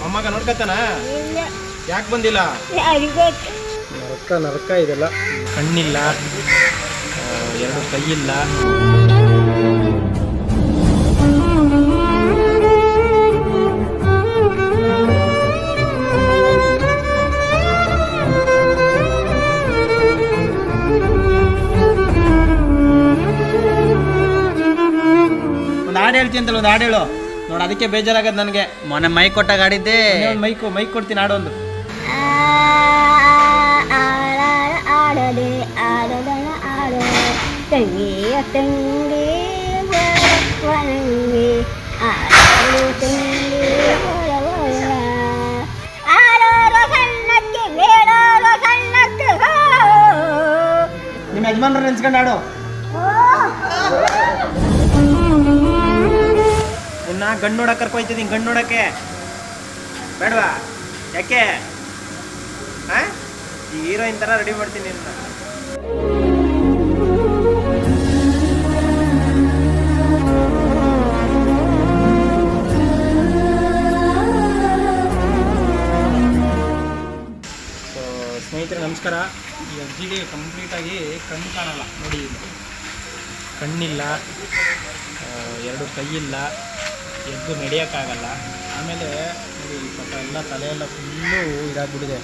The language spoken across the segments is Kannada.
ಮೊಮ್ಮಗ ನೋಡ್ಕತ್ತಾನ ಇಲ್ಲ ಯಾಕೆ ಬಂದಿಲ್ಲ? ನರಕ ನರಕ ಇದೆಲ್ಲ. ಕಣ್ಣಿಲ್ಲ. ಎರಡು ಕೈ ಇಲ್ಲ ಒಂದು ಹಾಡು ಹೇಳ್ತೀನಿ ಅಂತಲ್ಲ ಒಂದು ಹಾಡು ಹೇಳು. ನೋಡಿ ಅದಕ್ಕೆ ಬೇಜಾರಾಗದ್ ನನಗೆ ಮೊನ್ನೆ ಮೈ ಕೊಟ್ಟಾಗ ಆಡಿದ್ದೆ ಒಂದು ಮೈಕು ಮೈಕ್ ಕೊಡ್ತೀನಿ ಆಡೊಂದು ಒಂದು ಆಡದೆ ಆಡದಳ ಆಡ ತಂಗಿಯ ತಂಗಿ ಆಡಲು ತಂಗಿ. ನಿಮ್ಮ ಯಜಮಾನ್ರ ನೆನ್ಸ್ಕೊಂಡು ಹಾಡು ಗಂಡು ನೋಡಕ್ಕೆ ಕರ್ಕೊಯ್ತಿದ್ದೀನಿ ಗಂಡು ನೋಡಕ್ಕೆ. ಬೇಡವಾ? ಯಾಕೆ? ಹಾಂ ಹೀರೋಯಿನ್ ಥರ ರೆಡಿ ಮಾಡ್ತೀನಿ ನಿನ್ನ ಸ್ನೇಹಿತರೆ, ನಮಸ್ಕಾರ. ಈ ಅಜ್ಜಿಗೆ ಕಂಪ್ಲೀಟಾಗಿ ಕಣ್ಣು ಕಾಣಲ್ಲ. ನೋಡಿ, ಕಣ್ಣಿಲ್ಲ ಎರಡು ಕೈ ಇಲ್ಲ ಎದ್ದು ನಡೆಯೋಕ್ಕಾಗಲ್ಲ. ಆಮೇಲೆ ನೋಡಿ ಪಾಪ ಎಲ್ಲ ತಲೆಯೆಲ್ಲ ಎಲ್ಲ ಫುಲ್ಲು ಇದಾಗ್ಬಿಟ್ಟಿದೆ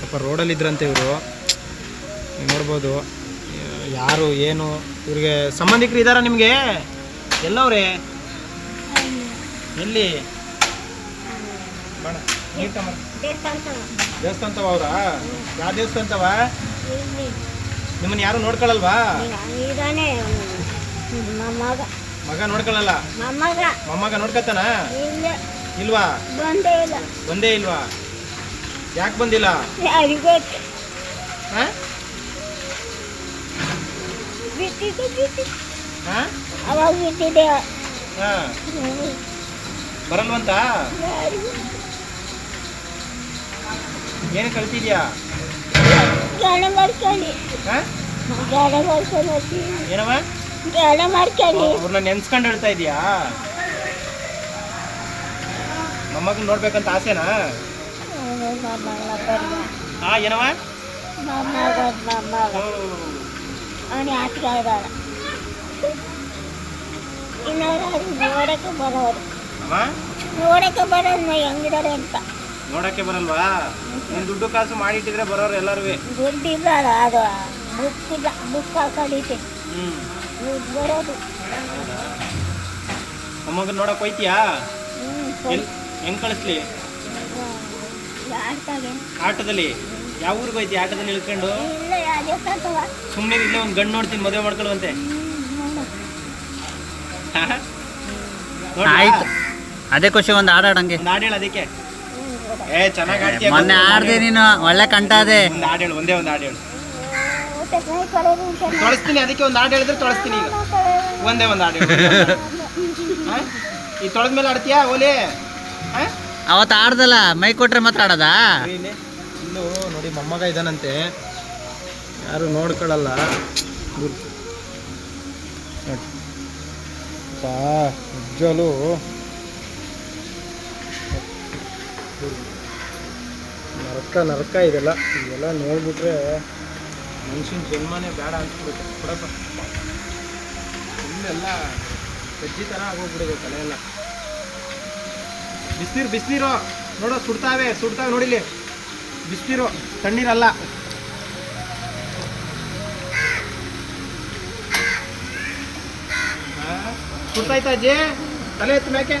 ಪಾಪ ರೋಡಲ್ಲಿದ್ರಂತೆ ಇವರು. ನೀವು ನೋಡ್ಬೋದು. ಯಾರು ಏನು ಇವ್ರಿಗೆ ಸಂಬಂಧಿಕರು ಇದ್ದಾರಾ ನಿಮಗೆ? ಎಲ್ಲವ್ರೆ? ಎಲ್ಲಿ? ಬೇಡ ನೀರ್ ತಗೊಂಬರ. ದೇವಸ್ಥಾನ. ದೇವಸ್ಥಾನದವ ಅವರಾ? ಯಾವ ದೇವಸ್ಥಾನವ ನಿಮ್ಮನ್ನ ಯಾರು ಮೊಮ್ಮಗ ಮಗ ನೋಡ್ಕೊಳಲ್ಲ? ಮೊಮ್ಮಗ ಮೊಮ್ಮಗ ನೋಡ್ಕತ್ತಾನ ಇಲ್ಲ. ಇಲ್ವಾ? ಬಂದೇ ಇಲ್ಲ. ಬಂದೇ ಇಲ್ವಾ? ಯಾಕೆ ಬಂದಿಲ್ಲ? ಹಾಂ ಬಿಟ್ಟಿದ್ದು ಬಿಟ್ಟಿದ್ದು ಹಾ ಅವಾಗ ಬಿಟ್ಟಿದ್ದೆ ಹಾ ಬರಲ್ವಂತ? ಏನು ಕಳ್ತಿದ್ಯಾ ಗಾಳ ಮಾಡ್ಕೊಳ್ಳಿ ಹಾಂ ಮಾಡ್ಕೊಂಡು ಏನವ? ಗಾಳ ಮಾಡ್ಕೊಳ್ಳಿ ಅವ್ರನ್ನ ನೆನ್ಸ್ಕೊಂಡು ಹೇಳ್ತಾ ಇದೀಯಾ? ಮೊಮ್ಮಗ್ ನೋಡ್ಬೇಕಂತ ಆಸೆನಾ? ಹಾ ಏನವ? ಅವನು ಆಟಗ ಇದ್ದಾಳ ಇನ್ನೊಂದು ನೋಡಕ್ಕೆ ಬರೋರು. ಅಮ್ಮ ನೋಡಕ್ಕೆ ಬರೋದು ಹೆಂಗಿದ್ದಾರೆ ಅಂತ. ನೋಡಕ್ಕೆ ಬರಲ್ವಾ? ನೀನ್ ದುಡ್ಡು ಕಾಸು ಮಾಡಿಟ್ಟಿದ್ರೆ ಬರೋರು ಎಲ್ಲರೂ ದುಡ್ಡಿಲ್ಲ ಅದು ಬುಕ್ ಇಲ್ಲ ಬುಕ್ ಹಾಕೊಂಡಿದ್ದೆ. ಹ್ಮ್. ದುಡ್ಡು ಬರೋದು ಮೊಮ್ಮಗನ್ ನೋಡಕ್ ಹೋಯ್ತೀಯಾ? ಹೆಂಗ್ ಕಳಿಸ್ಲಿ? ಆಟೋದಲ್ಲಿ? ಯಾವ ಊರಿಗೆ ಹೋಯ್ತಿ ಆಟದಲ್ಲಿ ಇಳ್ಕೊಂಡು? ಸುಮ್ಮನೆ ಇಲ್ಲೇ ಒಂದು ಗಂಡು ನೋಡ್ತೀನಿ ಮದುವೆ ಮಾಡ್ಕೊಳ್ಳುವಂತೆ. ಆಯ್ತು. ಅದೇ ಖುಷಿ ಒಂದ್ ಆಡಾಡಂಗೆ ಒಂದು ಹಾಡು ಹೇಳು ಅದಕ್ಕೆ. ಏ ಚೆನ್ನಾಗಿ ಮೊನ್ನೆ ಆಡ್ದೆ ನೀನು ಒಳ್ಳೆ ಕಂಟ ಅದೇ. ಒಂದು ಹಾಡು ಹೇಳು ಒಂದೇ ಒಂದು ಆಡೇಳು ಹೇಳು. ತೊಳಸ್ತೀನಿ ಅದಕ್ಕೆ ಒಂದು ಹಾಡು ಹೇಳಿದ್ರೆ ತೊಳಸ್ತೀನಿ ಈಗ. ಒಂದೇ ಒಂದು ಹಾಡು ಈ ತೊಳೆದ ಈ ತೊಳೆದ್ಮೇಲೆ ಆಡ್ತೀಯಾ ಓಲಿ? ಹಾ? ಅವತ್ತು ಆಡ್ದಲ್ಲ ಮೈ ಕೊಟ್ರೆ ಮಾತ್ರ ಆಡೋದಾ? ಇನ್ನು ಇಲ್ಲೂ ನೋಡಿ ಮೊಮ್ಮಗ ಇದಾನಂತೆ. ಯಾರು ನೋಡ್ಕೊಳ್ಳಲ್ಲ ಉಜ್ಜಲು ನರಕ ನರಕ ಇದೆಲ್ಲ. ಇದೆಲ್ಲ ನೋಡ್ಬಿಟ್ರೆ ಮನುಷ್ಯನ ಜನ್ಮನೇ ಬೇಡ ಅನ್ಸ್ಬಿಡುತ್ತೆ. ಕೊಡಪ್ಪ. ಫುಲ್ಲೆಲ್ಲ ಸಜ್ಜಿ ಥರ ಆಗೋಗ್ಬಿಡಿದೆ ತಲೆ ಎಲ್ಲ ಬಿಸಿನೀರು ಬಿಸಿನೀರು. ನೋಡೋ, ಸುಡ್ತಾವೆ ಸುಡ್ತಾವೆ ನೋಡಿಲಿ ಬಿಸಿನೀರು, ತಣ್ಣೀರಲ್ಲ. ಸುಡ್ತಾಯ್ತಾ ಅಜ್ಜಿ? ತಲೆ ಎತ್ತು ಮೇಕೆ?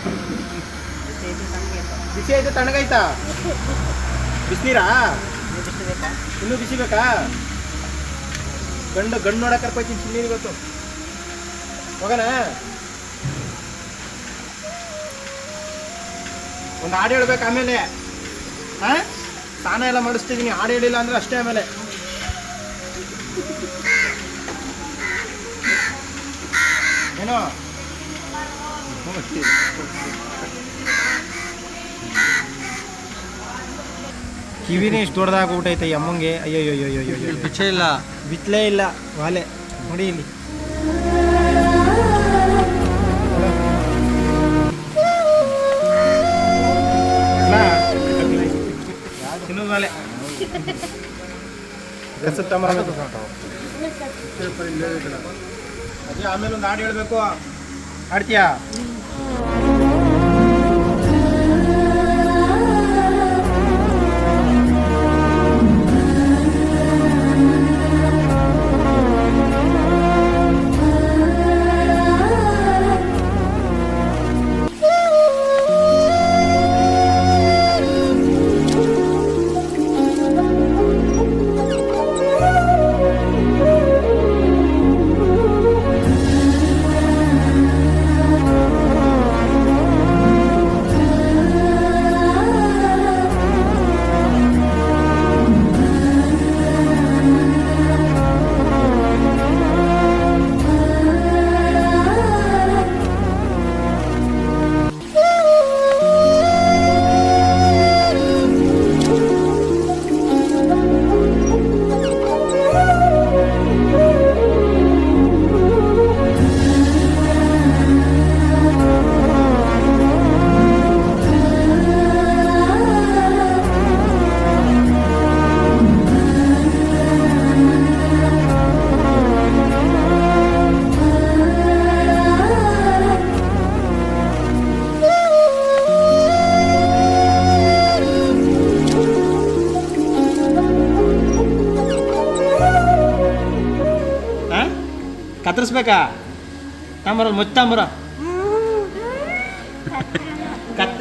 ಬಿಸಿ ಐತೆ ತಣ್ಣಗೈತಾ ಬಿಸಿನೀರಾ? ಇನ್ನೂ ಬಿಸಿ ಬೇಕಾ ಗಂಡು ಗಂಡು ನೋಡಕ್ ಕರ್ಕೊಯ್ತೀನಿ ಚಿನ್ನಿನ ಗೊತ್ತು. ಹೋಗಣ. ಒಂದು ಹಾಡು ಹೇಳ್ಬೇಕು ಆಮೇಲೆ. ಹಾ? ಸ್ನಾನ ಎಲ್ಲ ಮಾಡಿಸ್ತಿದ್ದೀನಿ, ಹಾಡು ಹೇಳಿಲ್ಲ ಅಂದ್ರೆ ಅಷ್ಟೇ ಆಮೇಲೆ. ಏನೋ? ಕಿವಿನೇ ಇಷ್ಟು ದೊಡ್ಡದಾಗ ಊಟ ಐತೆ ಅಯ್ಯೋ ಅಯ್ಯೋ ಅಯ್ಯೋ ಬಿಚ್ಚೇ ಇಲ್ಲ ಬಿತ್ತಲೇ ಇಲ್ಲ ವಾಲೆ ನೋಡಿ ಇಲ್ಲಿ ವಾಲೆ ಅದೇ ಆಮೇಲೆ ಒಂದು ಹಾಡು ಹೇಳ್ಬೇಕು ಆಡ್ತೀಯಾ ಕತ್ತರಿಸ್ಬೇಕಾ? ತಂಬರ ಮುಚ್ಚಂಬರ. ಕತ್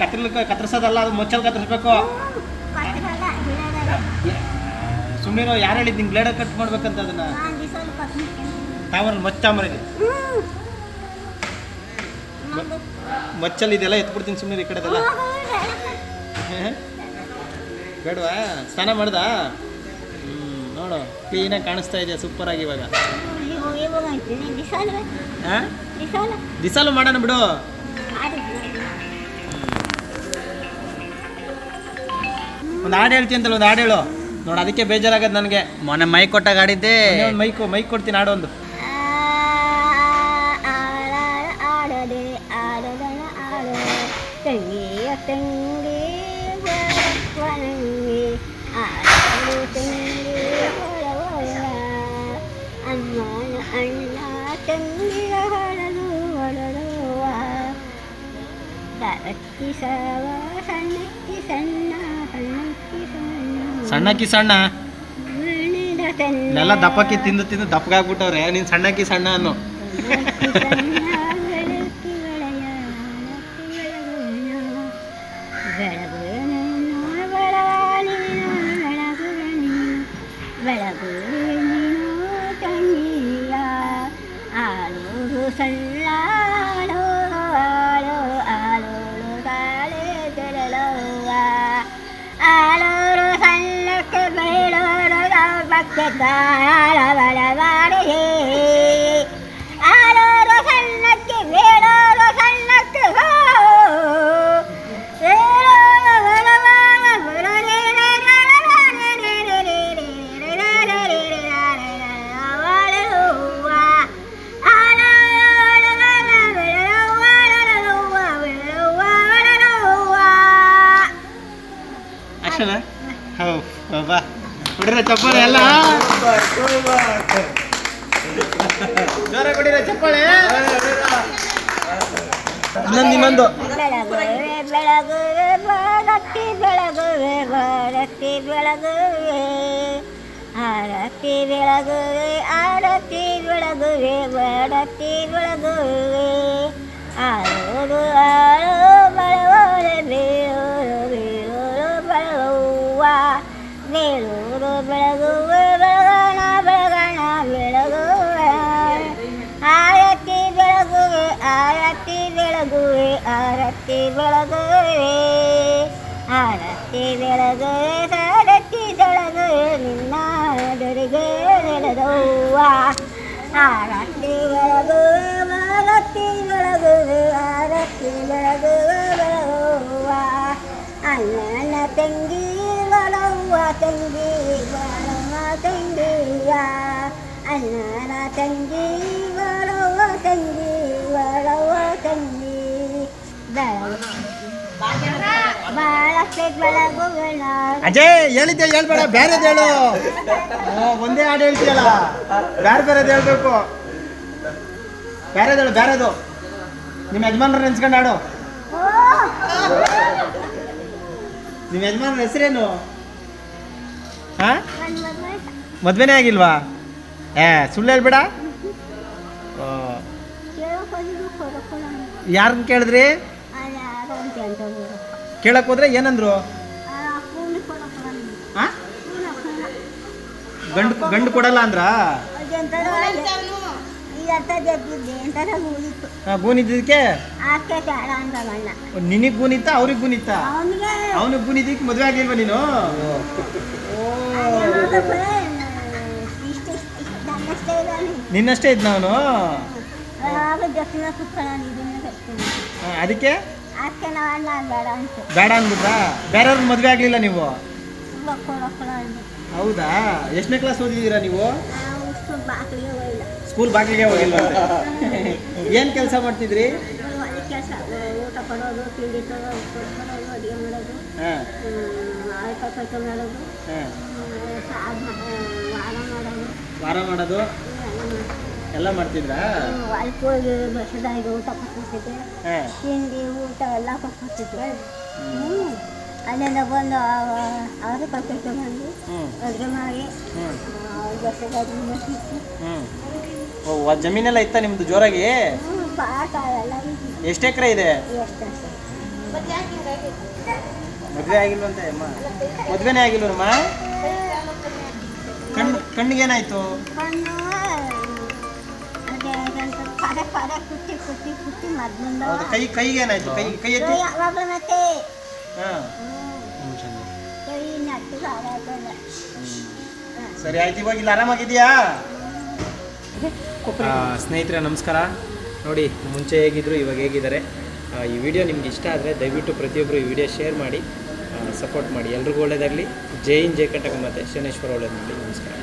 ಕತ್ತರ್ಲಿಕ್ಕೆ ಕತ್ತರಿಸೋದಲ್ಲ, ಅದು ಮುಚ್ಚಲ್ ಕತ್ತರಿಸ್ಬೇಕು. ಸುಮ್ಮನೆ ಯಾರು ಹೇಳಿದ್ ನಿಂಗೆ ಬ್ಲೇಡ್ ಕಟ್ ಮಾಡ್ಬೇಕಂತ ಅದನ್ನ? ತಾಮ್ರ ಮಚ್ಚಾಮ್ರ ಇದೆ ಮಚ್ಚಲ್ ಇದೆಲ್ಲ ಎತ್ಬಿಡ್ತೀನಿ ಸುಮ್ಮನೆ ಈ ಕಡೆದೆಲ್ಲ. ಬೇಡವಾ? ಸ್ನಾನ ಮಾಡ್ದ? ಹ್ಞೂ ನೋಡು, ಕ್ಲೀನಾಗಿ ಕಾಣಿಸ್ತಾ ಇದೆಯಾ ಸೂಪರಾಗಿ ಇವಾಗ. ದಿಸಾಲು ಮಾಡೋಣ ಬಿಡು ಒಂದು ಹಾಡು ಹೇಳ್ತೀನಿ ಅಂತಲ್ಲ ಒಂದು ಹಾಡು ಹೇಳು ನೋಡಿ ಅದಕ್ಕೆ ಬೇಜಾರಾಗದ್ ನನಗೆ ಮೊನ್ನೆ ಮೈ ಕೊಟ್ಟಾಗ ಆಡಿದ್ದೆ ಮೈಕ್ ಮೈಕ್ ಕೊಡ್ತೀನಿ ಹಾಡು ಒಂದು ಆಡದೆ ಆಡದ ಆಡದ ತಂಗಿಯ ತಂಗಿ ಸಣ್ಣಕ್ಕಿ ಸಣ್ಣ. ಸಣ್ಣಕ್ಕಿ ಸಣ್ಣ ಎಲ್ಲ ದಪ್ಪಕ್ಕಿ ತಿಂದು ತಿಂದು ದಪ್ಪಗಾಗ್ಬಿಟ್ಟವ್ರೆ, ನೀನು ಸಣ್ಣಕ್ಕಿ ಸಣ್ಣ ಅನ್ನೋ. ಬೆಳಗುಳಿನೋ ತಂಗಿಯ ಆಳೂರು ಸಳ್ಳ தாரவளவாடே ஆரோரோ கண்ணக்கு வேறோரோ கண்ணக்கு Action, eh? Oh, ಜೋರ ಕೊಡಿರ ಚಪ್ಪಾಳೆ ಇನ್ನೊಂದು ಇನ್ನೊಂದು ಬೆಳಗುವೆ ಬೆಳಗುವೆ ಬಾರತಿ ಬೆಳಗುವೆ ಆರತಿ ಬೆಳಗುವೆ ಆರತಿ ಬೆಳಗುವೆ ಬಾರತಿ ಬೆಳಗುವೆ ಆರು ಆರೋ ನೆಲದವ್ವ ಆರತಿ ಬೆಳಗುವೆ ಆರತಿ ಬೆಳಗುವೆ ಆರತಿ ಬೆಳಗುವೆ ಬೆಳಗುವ ಅಜಯ್ ಹೇಳಿದ್ದೆ ಹೇಳ್ಬೇಡ ಬೇರೆದ್ ಹೇಳು. ಒಂದೇ ಹಾಡು ಹೇಳ್ತೀಯಲ್ಲ? ಬೇರೆ ಬೇರೆದು ಹೇಳ್ಬೇಕು. ಬೇರೆದು ಹೇಳು ಬೇರೆದು ನಿಮ್ಮ ಯಜಮಾನ್ರ ನೆನ್ಸ್ಕೊಂಡು ಹಾಡು. ನಿಮ್ಮ ಯಜಮಾನ್ರ ಹೆಸರೇನು? ಹಾ? ಮದ್ವೆನೇ ಆಗಿಲ್ವಾ? ಏ ಸುಳ್ಳು ಹೇಳ್ಬೇಡ. ಯಾರನ್ನ ಕೇಳಿದ್ರಿ? ಅದು ಯಾರೋ ಅಂತ ಹೇಳ್ತಾರೆ ಕೇಳಕ್ ಹೋದ್ರೆ ಏನಂದ್ರು ಗಂಡು ಗಂಡು ಕೊಡಲ್ಲ ಅಂದ್ರ? ಗೂನಿದ್ದಕ್ಕೆ ನಿನಗ್ ಗೂನಿತ್ತ ಅವ್ರಿಗೆ ಗೂನಿತ್ತ ಅವನಿಗೆ. ಗೂನಿದ್ದಕ್ಕೆ ಮದುವೆ ಆಗಿಲ್ವಾ ನೀನು? ನನ್ನಷ್ಟೇ ಇದ್ನ ಅವನು ಆಗ ಅದಕ್ಕೆ ಬೇಡ ಅಂತ. ಬೇಡ ಅಂದ್ಬಿಟ್ರಾ? ಬೇರೆಯವ್ರ ಮದುವೆ ಆಗ್ಲಿಲ್ಲ ನೀವು? ಹೌದಾ? ಎಷ್ಟನೇ ಕ್ಲಾಸ್ ಓದಿದ್ದೀರಾ ನೀವು? ಬಾಗಿಲಿಗೆ ಹೋಗಿಲ್ಲ. ಸ್ಕೂಲ್ ಬಾಗಿಲಿಗೆ ಹೋಗಿಲ್ವಾ ಏನ್ ಕೆಲಸ ಮಾಡ್ತಿದ್ರಿ? ಕೆಲಸ ಊಟ ಕೊಡೋದು ತಿಂಡಿ ಕೊಡೋದು ಅಡುಗೆ ಮಾಡೋದು ಆಯ್ತು ಕೈಕ ಮಾಡೋದು ವಾರ ಮಾಡೋದು. ವಾರ ಮಾಡೋದು. ಎಲ್ಲ ಮಾಡ್ತಿದ್ರಾ? ಹೊಲಕ್ಕೆ ಹೋಗಿ ಬಸ್ದಾಗಿ ಊಟ ಕೊಟ್ಬಿಡ್ತಿದ್ದೆ ಹಾ. ತಿಂಡಿ ಊಟ ಎಲ್ಲ ಕೊಟ್ಬಿಡ್ತಿದ್ದೆ ಹ್ಞೂ ಅಲ್ಲಿಂದ ಬಂದು ಅವರು ಬಂದು ಅಡುಗೆ ಮಾಡಿ ಜಮೀನೆಲ್ಲ ಇತ್ತ ನಿಮ್ದು ಜೋರಾಗಿ? ಎಷ್ಟು ಎಕರೆ ಇದೆ? ಮದುವೆ ಆಗಿಲ್ವಂತೆ ಅಮ್ಮ? ಮದುವೆನೇ ಆಗಿಲ್ವಮ್ಮ ಕಣ್ಣು ಕಣ್ಣಿಗೆ ಏನಾಯ್ತು ಪದ ಪದ ಕುಟ್ಟಿ ಕುಟ್ಟಿ ಕುಟ್ಟಿ ಮೊದಲಿಂದ ಹೌದು ಕೈ ಕೈಗೆ ಏನಾಯ್ತು? ಕೈ ಕೈ ಎತ್ತಿ? ಯಾವಾಗಲೂ ಮತ್ತೆ. ಹಾ. ಹ್ಞೂ ಕೈ ನಟ್ಟು ಸಾಕಾಗಲ್ಲ ಸರಿ ಆಯ್ತು ಇವಾಗ ಇಲ್ಲಿ ಆರಾಮಾಗಿದೆಯಾ ಸ್ನೇಹಿತರೆ ನಮಸ್ಕಾರ. ನೋಡಿ ಮುಂಚೆ ಹೇಗಿದ್ರು ಇವಾಗ ಹೇಗಿದ್ದಾರೆ ಈ ವಿಡಿಯೋ ನಿಮ್ಗೆ ಇಷ್ಟ ಆದರೆ ದಯವಿಟ್ಟು ಪ್ರತಿಯೊಬ್ಬರು ಈ ವಿಡಿಯೋ ಶೇರ್ ಮಾಡಿ ಸಪೋರ್ಟ್ ಮಾಡಿ. ಎಲ್ರಿಗೂ ಒಳ್ಳೇದಾಗಲಿ. ಜೈ ಇನ್ ಜೈ ಕಟಕ ಮತ್ತು ಶನೇಶ್ವರ ಒಳ್ಳೇದು ಮಾಡಿ ನಮಸ್ಕಾರ.